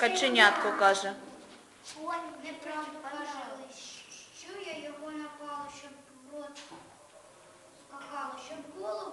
Каченятку каже. Ой, неправду казали. Що я його напала, щоб в рот скакала, щоб голову.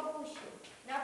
au făcut și eu. Dar